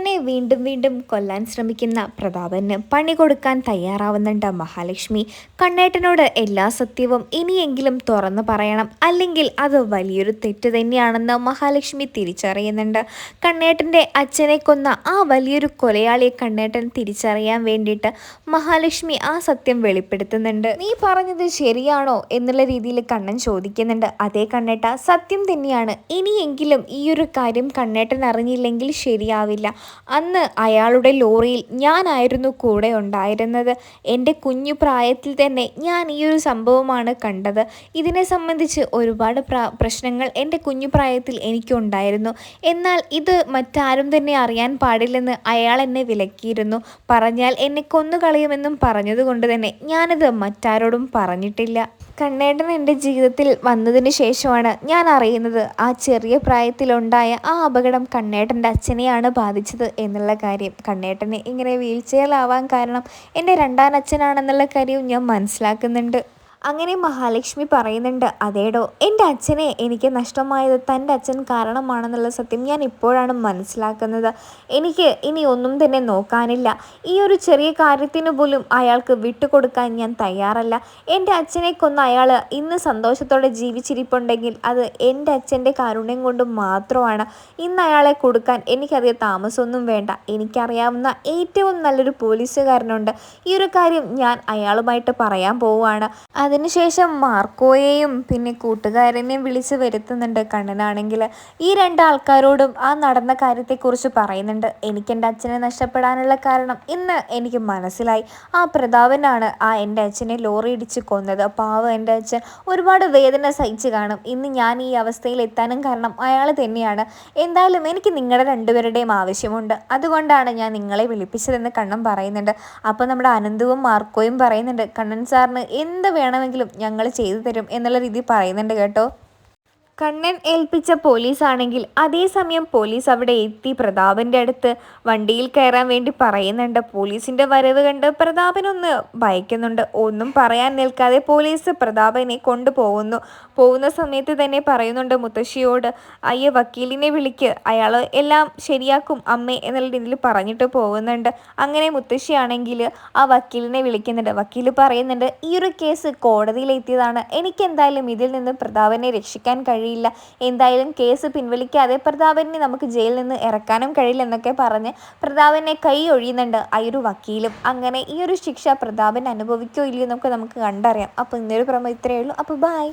തന്നെ വീണ്ടും വീണ്ടും കൊല്ലാൻ ശ്രമിക്കുന്ന പ്രതാപന് പണി കൊടുക്കാൻ തയ്യാറാവുന്നുണ്ട് മഹാലക്ഷ്മി. കണ്ണേട്ടനോട് എല്ലാ സത്യവും ഇനിയെങ്കിലും തുറന്നു പറയണം. അല്ലെങ്കിൽ അത് വലിയൊരു തെറ്റ് തന്നെയാണെന്ന് മഹാലക്ഷ്മി തിരിച്ചറിയുന്നുണ്ട്. കണ്ണേട്ടന്റെ അച്ഛനെ കൊന്ന ആ വലിയൊരു കൊലയാളിയെ കണ്ണേട്ടൻ തിരിച്ചറിയാൻ വേണ്ടിയിട്ട് മഹാലക്ഷ്മി ആ സത്യം വെളിപ്പെടുത്തുന്നുണ്ട്. നീ പറഞ്ഞത് ശരിയാണോ? എന്നുള്ള രീതിയിൽ കണ്ണൻ ചോദിക്കുന്നുണ്ട്. അതേ കണ്ണേട്ട സത്യം തന്നെയാണ്. ഇനിയെങ്കിലും ഈ ഒരു കാര്യം കണ്ണേട്ടൻ അറിഞ്ഞില്ലെങ്കിൽ ശരിയാവില്ല. അന്ന് അയാളുടെ ലോറിയിൽ ഞാനായിരുന്നു കൂടെ ഉണ്ടായിരുന്നത്. എന്റെ കുഞ്ഞു പ്രായത്തിൽ തന്നെ ഞാൻ ഈ ഒരു സംഭവമാണ് കണ്ടത്. ഇതിനെ സംബന്ധിച്ച് ഒരുപാട് പ്രശ്നങ്ങൾ എന്റെ കുഞ്ഞു പ്രായത്തിൽ എനിക്കുണ്ടായിരുന്നു. എന്നാൽ ഇത് മറ്റാരും തന്നെ അറിയാൻ പാടില്ലെന്ന് അയാൾ എന്നെ വിലക്കിയിരുന്നു. പറഞ്ഞാൽ എന്നെ കൊന്നുകളയുമെന്നും പറഞ്ഞതുകൊണ്ട് തന്നെ ഞാനത് മറ്റാരോടും പറഞ്ഞിട്ടില്ല. കണ്ണേട്ടൻ എന്റെ ജീവിതത്തിൽ വന്നതിന് ശേഷമാണ് ഞാൻ അറിയുന്നത് ആ ചെറിയ പ്രായത്തിലുണ്ടായ ആ അപകടം കണ്ണേട്ടന്റെ അച്ഛനെയാണ് ബാധിച്ചത് എന്നുള്ള കാര്യം. കണ്ണേട്ടനെ ഇങ്ങനെ വീൽ ചെയറിലാവാൻ കാരണം എന്റെ രണ്ടാം അച്ഛനാണെന്നുള്ള കാര്യവും ഞാൻ മനസ്സിലാക്കുന്നുണ്ട്. അങ്ങനെ മഹാലക്ഷ്മി പറയുന്നുണ്ട് അതേടോ എന്റെ അച്ഛനെ എനിക്ക് നഷ്ടമായത് തന്റെ അച്ഛൻ കാരണമാണെന്നുള്ള സത്യം ഞാൻ ഇപ്പോഴാണ് മനസ്സിലാക്കുന്നത്. എനിക്ക് ഇനി ഒന്നും തന്നെ നോക്കാനില്ല. ഈ ഒരു ചെറിയ കാര്യത്തിന് പോലും അയാൾക്ക് വിട്ടുകൊടുക്കാൻ ഞാൻ തയ്യാറല്ല. എന്റെ അച്ഛനെ കൊന്ന അയാൾ ഇന്ന് സന്തോഷത്തോടെ ജീവിച്ചിരിപ്പുണ്ടെങ്കിൽ അത് എന്റെ അച്ഛന്റെ കാരുണ്യം കൊണ്ട് മാത്രമാണ്. ഇന്ന് അയാളെ കൊടുക്കാൻ എനിക്കറിയ താമസമൊന്നും വേണ്ട. എനിക്കറിയാവുന്ന ഏറ്റവും നല്ലൊരു പോലീസുകാരനുണ്ട്. ഈ ഒരു കാര്യം ഞാൻ അയാളുമായിട്ട് പറയാൻ പോവുകയാണ്. അതിനുശേഷം മാർക്കോയെയും പിന്നെ കൂട്ടുകാരനെയും വിളിച്ച് വരുത്തുന്നുണ്ട് കണ്ണനാണെങ്കിൽ. ഈ രണ്ട് ആൾക്കാരോടും ആ നടന്ന കാര്യത്തെക്കുറിച്ച് പറയുന്നുണ്ട്. എനിക്ക് എന്റെ അച്ഛനെ നഷ്ടപ്പെടാനുള്ള കാരണം ഇന്ന് എനിക്ക് മനസ്സിലായി. ആ പ്രതാപനാണ് ആ എന്റെ അച്ഛനെ ലോറി ഇടിച്ച് കൊന്നത്. പാവ എന്റെ അച്ഛൻ ഒരുപാട് വേദന സഹിച്ച് കാണും. ഇന്ന് ഞാൻ ഈ അവസ്ഥയിൽ എത്താനും കാരണം അയാൾ തന്നെയാണ്. എന്തായാലും എനിക്ക് നിങ്ങളുടെ രണ്ടുപേരുടെയും ആവശ്യമുണ്ട്. അതുകൊണ്ടാണ് ഞാൻ നിങ്ങളെ വിളിപ്പിച്ചതെന്ന് കണ്ണൻ പറയുന്നുണ്ട്. അപ്പോൾ നമ്മുടെ അനന്തവും മാർക്കോയും പറയുന്നുണ്ട് കണ്ണൻ സാറിന് എന്ത് വേണം വേണമെങ്കിലും ഞങ്ങൾ ചെയ്തു തരും എന്നുള്ള രീതി പറയുന്നുണ്ട് കേട്ടോ. കണ്ണൻ ഏൽപ്പിച്ച പോലീസാണെങ്കിൽ അതേസമയം പോലീസ് അവിടെ എത്തി പ്രതാപന്റെ അടുത്ത് വണ്ടിയിൽ കയറാൻ വേണ്ടി പറയുന്നുണ്ട്. പോലീസിന്റെ വരവ് കണ്ട് പ്രതാപനൊന്ന് ഭയക്കുന്നുണ്ട്. ഒന്നും പറയാൻ നിൽക്കാതെ പോലീസ് പ്രതാപനെ കൊണ്ടുപോകുന്നു. പോകുന്ന സമയത്ത് തന്നെ പറയുന്നുണ്ട് മുത്തശ്ശിയോട് അയ്യ വക്കീലിനെ വിളിക്ക്. അയാൾ എല്ലാം ശരിയാക്കും അമ്മേ എന്നുള്ള രീതിയിൽ പറഞ്ഞിട്ട് പോകുന്നുണ്ട്. അങ്ങനെ മുത്തശ്ശിയാണെങ്കിൽ ആ വക്കീലിനെ വിളിക്കുന്നുണ്ട്. വക്കീൽ പറയുന്നുണ്ട് ഈ ഒരു കേസ് കോടതിയിലെത്തിയതാണ്. എനിക്ക് എന്തായാലും ഇതിൽ നിന്ന് പ്രതാപനെ രക്ഷിക്കാൻ കഴിയും കഴിയില്ല എന്തായാലും കേസ് പിൻവലിക്കാതെ പ്രതാപനെ നമുക്ക് ജയിലിൽ നിന്ന് ഇറക്കാനും കഴിയില്ല എന്നൊക്കെ പറഞ്ഞ് പ്രതാപനെ കൈ ഒഴിയുന്നുണ്ട് ആ ഒരു വക്കീലും. അങ്ങനെ ഈ ഒരു ശിക്ഷ പ്രതാപൻ അനുഭവിക്കോ ഇല്ലയോ എന്നൊക്കെ നമുക്ക് കണ്ടറിയാം. അപ്പോൾ ഇന്നൊരു പ്രമോ ഇത്രയേ ഉള്ളൂ. അപ്പോൾ ബായ്